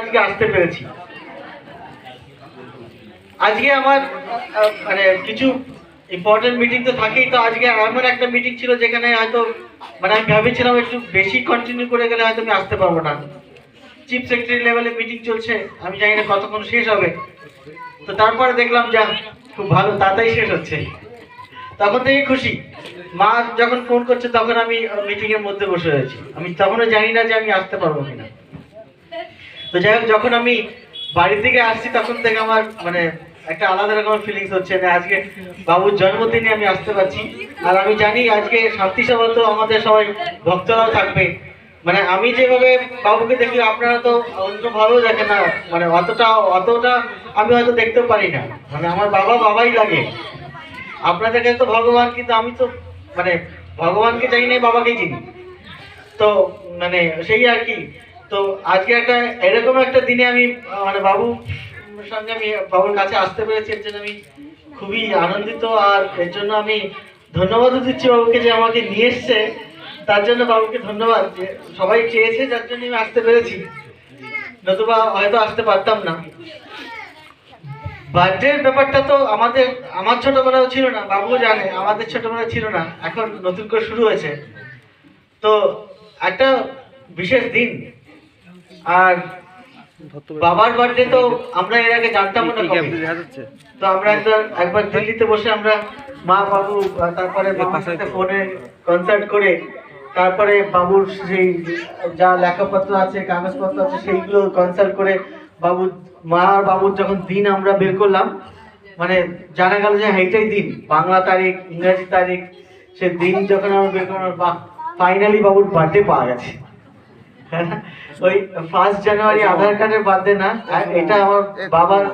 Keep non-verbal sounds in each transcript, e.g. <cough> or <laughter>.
আজকে আসতে পেরেছি। আজকে আমার মানে কিছু ইম্পর্টেন্ট মিটিং তো থাকেই, তো আজকে এমন একটা মিটিং ছিল যেখানে হয়তো মানে আমি ভেবেছিলাম একটু বেশি কন্টিনিউ করে গেলে হয়তো আমি আসতে পারব না। চিফ সেক্রেটারি লেভেলে মিটিং চলছে, আমি জানি না কতক্ষণ শেষ হবে। তো তারপরে দেখলাম, যা, খুব ভালো তাড়াতাড়ি শেষ হচ্ছে। তখন থেকে খুশি। মা যখন ফোন করছে, তখন আমি মিটিংয়ের মধ্যে বসে রয়েছি। আমি তখনও জানি না যে আমি আসতে পারব কিনা। তো যাই হোক, যখন আমি বাড়ির দিকে আসছি, তখন থেকে আমার মানে একটা আলাদা রকমের ফিলিংস হচ্ছে না আজকে বাবুর জন্মদিনে আমি আসতে পারছি। আর আমি জানি আজকে শান্তি সভা তো আমাদের সবাই ভক্তরাও থাকবে। মানে আমি যেভাবে বাবুকে দেখি, আপনারা তো অন্যভাবেও দেখেন না মানে অতটা অতটা আমি হয়তো দেখতেও পারি না। মানে আমার বাবা বাবাই লাগে। আপনাদের কাছে তো ভগবান, কিন্তু আমি তো মানে ভগবানকে জানি না, বাবাকেই চিনি। তো মানে সেই আর কি। তো আজকে একটা এরকম একটা দিনে আমি মানে বাবু সঙ্গে আমি, বাবুর কাছে আসতে পেরেছি, এর জন্য আমি খুবই আনন্দিত আর এর জন্য আমি ধন্যবাদও দিচ্ছি বাবুকে যে আমাকে নিয়ে এসছে। তার জন্য বাবুকে ধন্যবাদ যে সবাই চেয়েছে, যার জন্য আমি আসতে পেরেছি। নতুবা হয়তো আসতে পারতাম না। বার্থডের ব্যাপারটা তো আমাদের, আমার ছোটবেলাও ছিল না বাবু জানে, আমাদের ছোটবেলা ছিল না, এখন নতুন করে শুরু হয়েছে। তো একটা বিশেষ দিন আর বাবার বার্থডে তো আমরা এর আগে জানতাম না। তো আমরা একবার একবার দিল্লিতে বসে আমরা মা বাবু তারপরে ফোনে কনসার্ট করে তারপরে বাবুর সেই যা লেখাপত্র আছে কাগজপত্র আছে সেইগুলো কনসাল্ট করে বাবু মা আর বাবুর যখন দিন আমরা বের করলাম মানে জানা গেল যে এইটাই দিন। বাংলা তারিখ ইংরাজি তারিখ সে দিন যখন আমরা বের করলাম বাহ ফাইনালি বাবুর বার্থডে পাওয়া গেছে। <laughs> ওই ফার্স্ট জানুয়ারি আধার কার্ডের বার্থডে না এটা আমার বাবার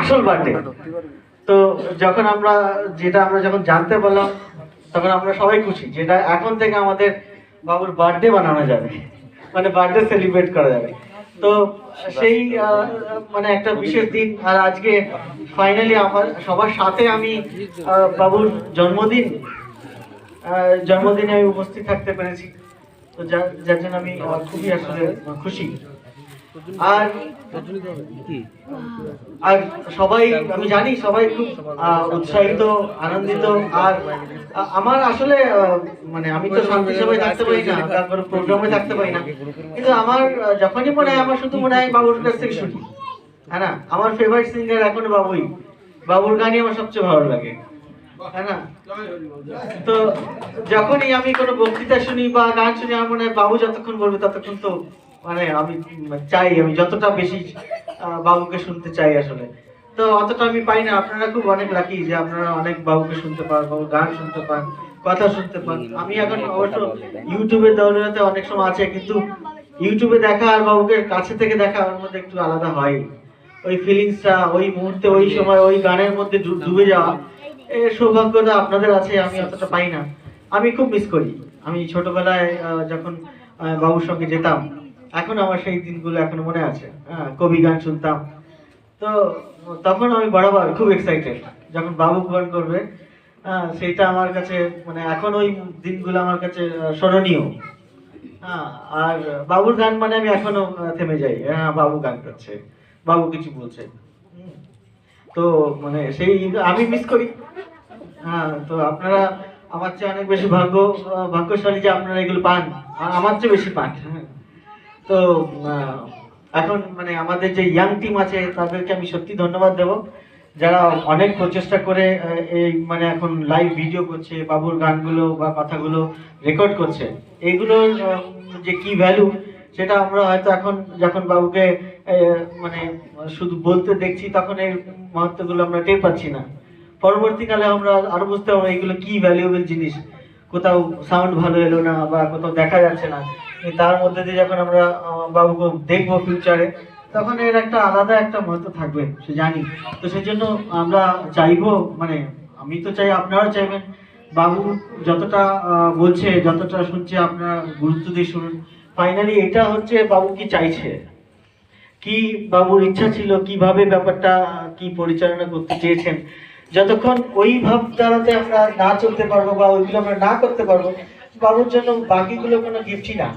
আসল বার্থডে তো যখন আমরা, যেটা আমরা যখন জানতে পারলাম, তখন আমরা সবাই খুশি, যেটা এখন থেকে আমাদের বাবুর বার্থডে বানানো যাবে। মানে বার্থডে সেলিব্রেট করা যাবে। তো সেই মানে একটা বিশেষ দিন, আর আজকে ফাইনালি আমার, সবার সাথে আমি বাবুর জন্মদিন জন্মদিনে আমি উপস্থিত থাকতে পেরেছি। তো যার জন্য আমি খুবই আসলে খুশি। আর আর সবাই, আমি জানি সবাই খুব উৎসাহিত, আনন্দিত। আর আমার আসলে মানে আমি তো শান্তি সভায় থাকতে পারি না, তারপরে প্রোগ্রামে থাকতে পারি না। কিন্তু আমার যখনই মনে হয় আমার শুধু মনে হয় বাবুর কাছ থেকে শুনি। হ্যাঁ না? আমার ফেভারিট সিঙ্গার এখনও বাবুই। বাবুর গানই আমার সবচেয়ে ভালো লাগে। তো যখনই আমি কোনো বক্তৃতা শুনি বা গান শুনি আমার মনে হয় বাবু যতক্ষণ বলবে ততক্ষণ তো মানে আমি চাই আমি যতটা বেশি বাবুকে শুনতে চাই আসলে। তো অতটা আমি পাই না। আপনারা খুব অনেক লাকি যে আপনারা অনেক বাবুকে শুনতে পান বাবুর গান শুনতে পান কথা শুনতে পান। আমি এখন অবশ্য ইউটিউবের দৌলতে অনেক সময় আছে কিন্তু ইউটিউবে দেখা আর বাবুকে কাছে থেকে দেখা আমার মধ্যে একটু আলাদা হয়। ওই ফিলিংসটা ওই মুহূর্তে ওই সময় ওই গানের মধ্যে ডুবে যাওয়া সৌভাগ্যটা আপনাদের আছে, আমি অতটা পাই না। আমি খুব মিস করি। আমি ছোটবেলায় যখন বাবুর সঙ্গে যেতাম, এখন আমার সেই দিনগুলো এখনও মনে আছে। হ্যাঁ কবি গান শুনতাম। তো তখন আমি বরাবর খুব এক্সাইটেড যখন বাবু গান করবে হ্যাঁ সেটা আমার কাছে মানে এখন ওই দিনগুলো আমার কাছে স্মরণীয়। হ্যাঁ আর বাবুর গান মানে আমি এখনও থেমে যাই। হ্যাঁ বাবু গান করছে। বাবু কিছু বলছে। তো মানে সেই আমি মিস করি। হ্যাঁ তো আপনারা আমার চেয়ে অনেক বেশি ভাগ্য ভাগ্যশালী যে আপনারা এগুলো পান। আমার চেয়ে বেশি পান হ্যাঁ। তো এখন মানে আমাদের যে ইয়াং টিম আছে তাদেরকে আমি সত্যি ধন্যবাদ দেব। যারা অনেক প্রচেষ্টা করে এই মানে এখন লাইভ ভিডিও করছে বাবুর গানগুলো বা কথাগুলো রেকর্ড করছে। এইগুলোর আহ, যে কি ভ্যালু সেটা আমরা হয়তো এখন যখন বাবুকে মানে শুধু বলতে দেখছি, তখন এর মহত্বগুলো আমরা টের পাচ্ছি না। পরবর্তীকালে আমরা আরও বুঝতে পারব এগুলো কি ভ্যালুয়েবল জিনিস। কোথাও সাউন্ড ভালো এলো না বা কোথাও দেখা যাচ্ছে না। তার মধ্যে দিয়ে যখন আমরা বাবুকে দেখব ফিউচারে তখন এর একটা আলাদা একটা মহত্ব থাকবে, সে জানি। তো সেই জন্য আমরা চাইব মানে আমি তো চাই, আপনারাও চাইবেন। বাবু যতটা বলছে, যতটা শুনছে, আপনারা গুরুত্ব দিয়ে শুনুন। ফাইনালি এটা হচ্ছে বাবু কি চাইছে? কি বাবুর ইচ্ছা ছিল? কীভাবে ব্যাপারটা, কি পরিচালনা করতে চেয়েছেন? যতক্ষণ ওই ভাব দ্বারাতে আমরা না চলতে পারব বা ওইগুলো আমরা না করতে পারব, বাবুর জন্য বাকিগুলো কোনো গিফটই না।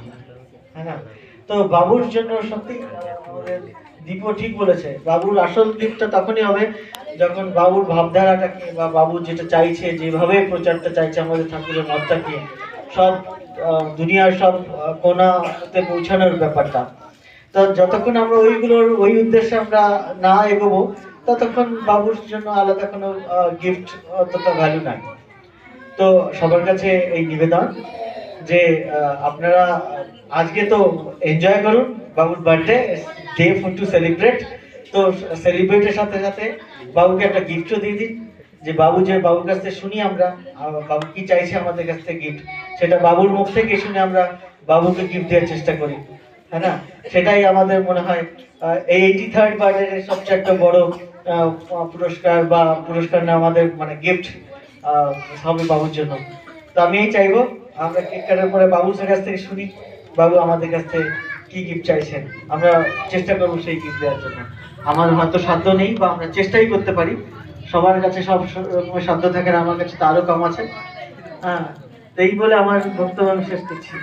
হ্যাঁ? তো বাবুর জন্য সত্যি আমাদের দীপও ঠিক বলেছে, বাবুর আসল গিফটটা তখনই হবে যখন বাবুর ভাবধারাটাকে বা বাবু যেটা চাইছে, যেভাবে প্রচারটা চাইছে আমাদের ঠাকুরের মতটাকে সব দুনিয়ার সব কোনাতে পৌঁছানোর ব্যাপারটা। তো যতক্ষণ আমরা ওইগুলোর, ওই উদ্দেশ্যে আমরা না এগোবো, ততক্ষণ বাবুর জন্য আলাদা কোনো গিফট অতটা ভ্যালু নাই। তো সবার কাছে এই নিবেদন যে আপনারা আজকে তো এনজয় করুন বাবুর birthday day for to celebrate তো সেলিব্রেটের সাথে সাথে বাবুকে একটা গিফটও দিয়ে দিন। যে বাবু যে বাবুর কাছ থেকে শুনি আমরা বাবু কি চাইছে আমাদের কাছ থেকে গিফট সেটা বাবুর মুখ থেকে শুনে আমরা বাবুকে গিফট দেওয়ার চেষ্টা করি হ্যাঁ না? সেটাই আমাদের মনে হয় এই এইটি থার্ড বার্থডে সবচেয়ে একটা বড় পুরস্কার বা পুরস্কার না আমাদের মানে গিফট হবে বাবুর জন্য। তো আমি এই চাইব, আমরা কেক কাটার পরে বাবুর কাছ থেকে শুনি, বাবু আমাদের কাছ থেকে কি গিফট চাইছেন? আমরা চেষ্টা করব সেই গিফট দেওয়ার জন্য। আমার হয়তো সাধ্য নেই বা আমরা চেষ্টাই করতে পারি সবার কাছে সব রকমের শব্দ থাকে আমার কাছে তারও কম আছে। হ্যাঁ এই বলে আমার বক্তব্য আমি শেষ করছি।